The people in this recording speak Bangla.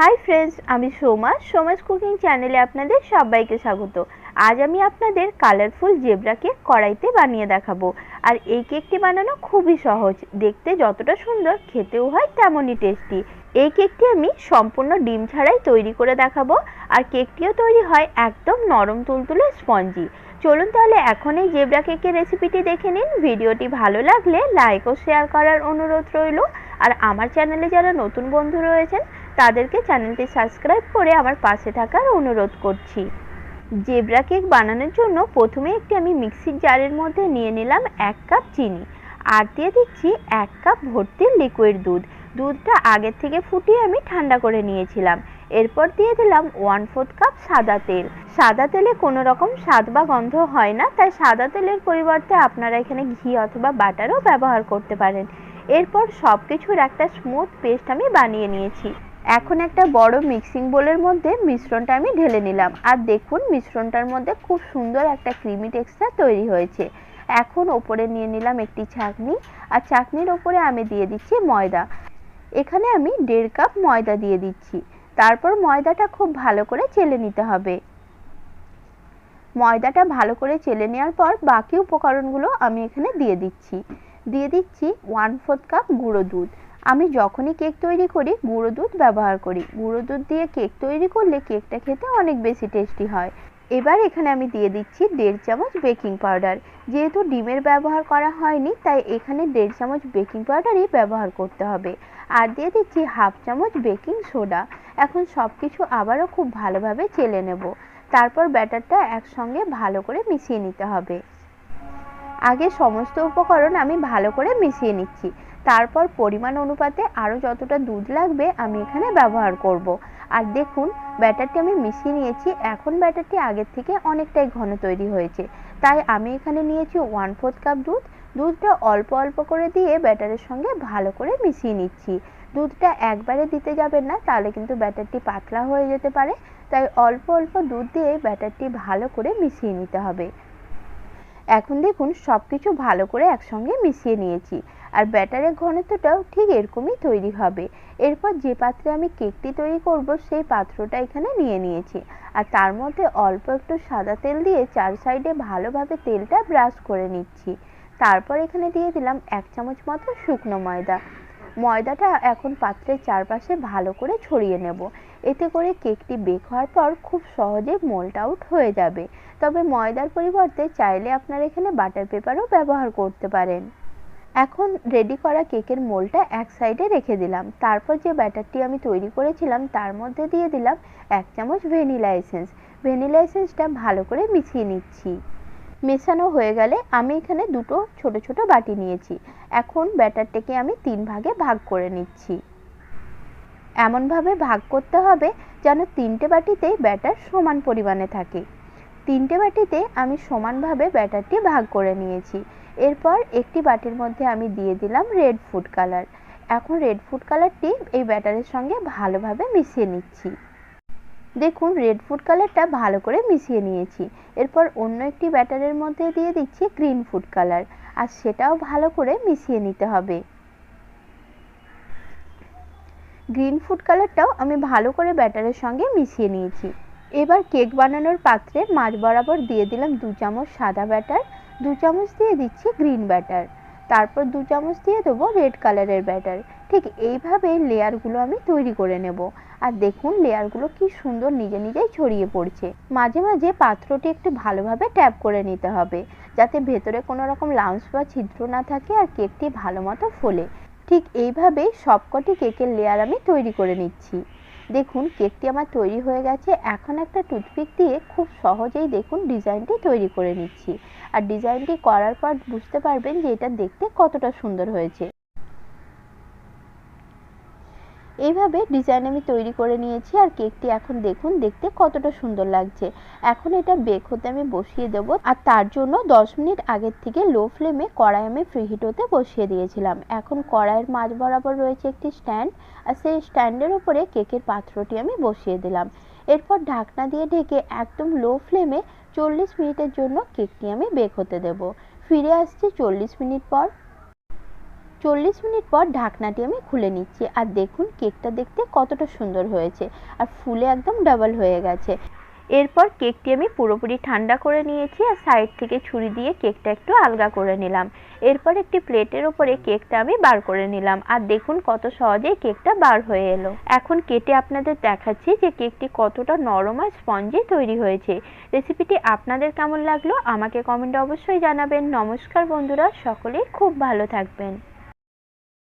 হাই ফ্রেন্ডস আমি সোমা সোমাস কুকিং চ্যানেলে আপনাদের সবাইকে স্বাগত। আজ আমি আপনাদের কালারফুল জেব্রা কড়াইতে বানিয়ে দেখাবো। আর এই কেকটি বানানো খুবই সহজ। দেখতে যতটা সুন্দর, খেতেও হয় তেমনই টেস্টি এই কেকটি আমি সম্পূর্ণ ডিম ছাড়াই তৈরি করে দেখাবো। আর কেকটিও তৈরি হয় একদম নরম তুলতুলে স্পঞ্জি চলুন তাহলে এখন এই জেব্রা কেকের রেসিপিটি দেখে নিন। ভিডিওটি ভালো লাগলে লাইক ও শেয়ার করার অনুরোধ রইল। আর আমার চ্যানেলে যারা নতুন বন্ধু রয়েছেন তাদেরকে চ্যানেলটি সাবস্ক্রাইব করে আমার পাশে থাকার অনুরোধ করছি। জেব্রা কেক বানানোর জন্য প্রথমে একটি আমি মিক্সির জারের মধ্যে নিয়ে নিলাম এক কাপ চিনি। আর দিয়ে দিচ্ছি এক কাপ ভর্তি লিকুইড দুধ। দুধটা আগের থেকে ফুটিয়ে আমি ঠান্ডা করে নিয়েছিলাম। এরপর দিয়ে দিলাম ওয়ান ফোর্থ কাপ সাদা তেল। সাদা তেলে কোনো রকম স্বাদ বা গন্ধ হয় না, তাই সাদা তেলের পরিবর্তে আপনারা এখানে ঘি অথবা বাটারও ব্যবহার করতে পারেন। এরপর সব কিছুর একটা স্মুথ পেস্ট আমি বানিয়ে নিয়েছি। এখন একটা বড় মিক্সিং বোলের মধ্যে মিশ্রণটা আমি ঢেলে নিলাম। আর দেখুন, মিশ্রণটার মধ্যে খুব সুন্দর একটা ক্রিমি টেক্সচার তৈরি হয়েছে। এখন ওপরে নিয়ে নিলাম একটি ছাঁকনি আর ছাঁকনির ওপরে আমি দিয়ে দিচ্ছি ময়দা। এখানে আমি দেড় কাপ ময়দা দিয়ে দিচ্ছি। তারপর ময়দাটা খুব ভালো করে চেলে নিতে হবে। ময়দাটা ভালো করে চেলে নেওয়ার পর বাকি উপকরণগুলো আমি এখানে দিয়ে দিচ্ছি। দিয়ে দিচ্ছি ওয়ান ফোর্থ কাপ গুঁড়ো দুধ। আমি যখনই কেক তৈরি করি, গুঁড়ো দুধ ব্যবহার করি। গুঁড়ো দুধ দিয়ে কেক তৈরি করলে কেকটা খেতে অনেক বেশি টেস্টি হয়। এবার এখানে আমি দিয়ে দিচ্ছি দেড় চামচ বেকিং পাউডার। যেহেতু ডিমের ব্যবহার করা হয়নি, তাই এখানে দেড় চামচ বেকিং পাউডারই ব্যবহার করতে হবে। আর দিয়ে দিচ্ছি হাফ চামচ বেকিং সোডা। এখন সব কিছু আবারও খুব ভালোভাবে চেলে নেব। তারপর ব্যাটারটা একসঙ্গে ভালো করে মিশিয়ে নিতে হবে। আগে সমস্ত উপকরণ আমি ভালো করে মিশিয়ে নিচ্ছি। তারপর পরিমাণ অনুপাতে আরও যতটা দুধ লাগবে আমি এখানে ব্যবহার করব। আর দেখুন, ব্যাটারটি আমি মিশিয়ে নিয়েছি। এখন ব্যাটারটি আগের থেকে অনেকটাই ঘন তৈরি হয়েছে। তাই আমি এখানে নিয়েছি ওয়ান ফোর্থ কাপ দুধ। দুধটা অল্প অল্প করে দিয়ে ব্যাটারের সঙ্গে ভালো করে মিশিয়ে নিচ্ছি। দুধটা একবারে দিতে যাবেন না, তাহলে কিন্তু ব্যাটারটি পাতলা হয়ে যেতে পারে। তাই অল্প অল্প দুধ দিয়ে ব্যাটারটি ভালো করে মিশিয়ে নিতে হবে। এখন দেখুন সব কিছু ভালো করে একসঙ্গে মিশিয়ে নিয়েছি। আর ব্যাটারের ঘনত্বটাও ঠিক এরকমই তৈরি হবে। এরপর যে পাত্রে আমি কেকটি তৈরি করব, সেই পাত্রটা এখানে নিয়ে নিয়েছি। আর তার মধ্যে অল্প একটু সাদা তেল দিয়ে চার সাইডে ভালোভাবে তেলটা ব্রাশ করে নিচ্ছি। তারপর এখানে দিয়ে দিলাম এক চামচ মতো শুকনো ময়দা। ময়দাটা এখন পাত্রের চারপাশে ভালো করে ছড়িয়ে নেব। এতে করে কেকটি বেক হওয়ার পর খুব সহজে মোল্ট আউট হয়ে যাবে। তবে ময়দার পরিবর্তে চাইলে আপনারা এখানে বাটার পেপারও ব্যবহার করতে পারেন। এখন রেডি করা কেকের মোলটা এক সাইডে রেখে দিলাম। তারপর যে ব্যাটারটি আমি তৈরি করেছিলাম, তার মধ্যে দিয়ে দিলাম এক চামচ ভ্যানিলা এসেন্স ভ্যানিলা এসেন্সটা ভালো করে মিশিয়ে নিচ্ছি। মেশানো হয়ে গেলে আমি এখানে দুটো ছোট ছোট বাটি নিয়েছি। এখন ব্যাটারটাকে আমি তিন ভাগে ভাগ করে নিচ্ছি। এমনভাবে ভাগ করতে হবে যেন তিনটে বাটিতেই ব্যাটার সমান পরিমাণে থাকে। তিনটে বাটিতে আমি সমানভাবে ব্যাটারটি ভাগ করে নিয়েছি। এরপর একটি বাটির মধ্যে আমি দিয়ে দিলাম রেড ফুড কালার। এখন রেড ফুড কালারটি এই ব্যাটারের সঙ্গে ভালোভাবে মিশিয়ে নিচ্ছি। দেখুন, রেড ফুড কালারটা ভালো করে মিশিয়ে নিয়েছি। এরপর অন্য একটি ব্যাটারের মধ্যে দিয়ে দিচ্ছি গ্রিন ফুড কালার। আর সেটাও ভালো করে মিশিয়ে নিতে হবে। গ্রিন ফুড কালারটাও আমি ভালো করে ব্যাটারের সঙ্গে মিশিয়ে নিয়েছি। এবার কেক বানানোর পাত্রে মাঝ বরাবর দিয়ে দিলাম দু চামচ সাদা ব্যাটার, দু চামচ দিয়ে দিচ্ছি গ্রিন ব্যাটার। তারপর দু চামচ দিয়ে দেবো রেড কালারের ব্যাটার। ঠিক এইভাবে লেয়ারগুলো আমি তৈরি করে নেব। আর দেখুন লেয়ারগুলো কি সুন্দর নিজে নিজেই ছড়িয়ে পড়ছে। মাঝে মাঝে পাত্রটি একটু ভালোভাবে ট্যাপ করে নিতে হবে, যাতে ভেতরে কোনো রকম লাউন্স বা ছিদ্র না থাকে আর কেকটি ভালো মতো ফোলে। ঠিক এইভাবেই সবকটি কেকের লেয়ার আমি তৈরি করে নিচ্ছি। দেখুন, কেকটি আমার তৈরি হয়ে গেছে। এখন একটা টুথপিক দিয়ে খুব সহজেই দেখুন ডিজাইনটি তৈরি করে নিচ্ছি। আর ডিজাইনটি করার পর বুঝতে পারবেন যে এটা দেখতে কতটা সুন্দর হয়েছে। এইভাবে ডিজাইন আমি তৈরি করে নিয়েছি আর কেকটি এখন দেখুন, দেখতে কতটা সুন্দর লাগছে। এখন এটা বেক হতে আমি বসিয়ে দেব আর তার জন্য 10 মিনিট আগের থেকে লো ফ্লেমে কড়াই আমি ফ্রিহিট হতে বসিয়ে দিয়েছিলাম। এখন কড়াইয়ের মাঝ বরাবর রয়েছে একটি স্ট্যান্ড আর সেই স্ট্যান্ডের উপরে কেকের পাত্রটি আমি বসিয়ে দিলাম। এরপর ঢাকনা দিয়ে ঢেকে একদম লো ফ্লেমে চল্লিশ মিনিটের জন্য কেকটি আমি বেক হতে দেব। ফিরে আসছি চল্লিশ মিনিট পর। চল্লিশ মিনিট পর ঢাকনাটি আমি খুলে নিচ্ছি। আর দেখুন, কেকটা দেখতে কতটা সুন্দর হয়েছে। আর ফুলে একদম ডাবল হয়ে গেছে। এরপর কেকটি আমি পুরোপুরি ঠান্ডা করে নিয়েছি আর সাইড থেকে ছুরি দিয়ে কেকটা একটু আলগা করে নিলাম। এরপর একটি প্লেটের ওপরে কেকটা আমি বার করে নিলাম। আর দেখুন, কত সহজেই কেকটা বার হয়ে এলো। এখন কেটে আপনাদের দেখাচ্ছি যে কেকটি কতটা নরম আর স্পঞ্জি তৈরি হয়েছে। রেসিপিটি আপনাদের কেমন লাগল, আমাকে কমেন্টে অবশ্যই জানাবেন। নমস্কার বন্ধুরা, সকলেই খুব ভালো থাকবেন।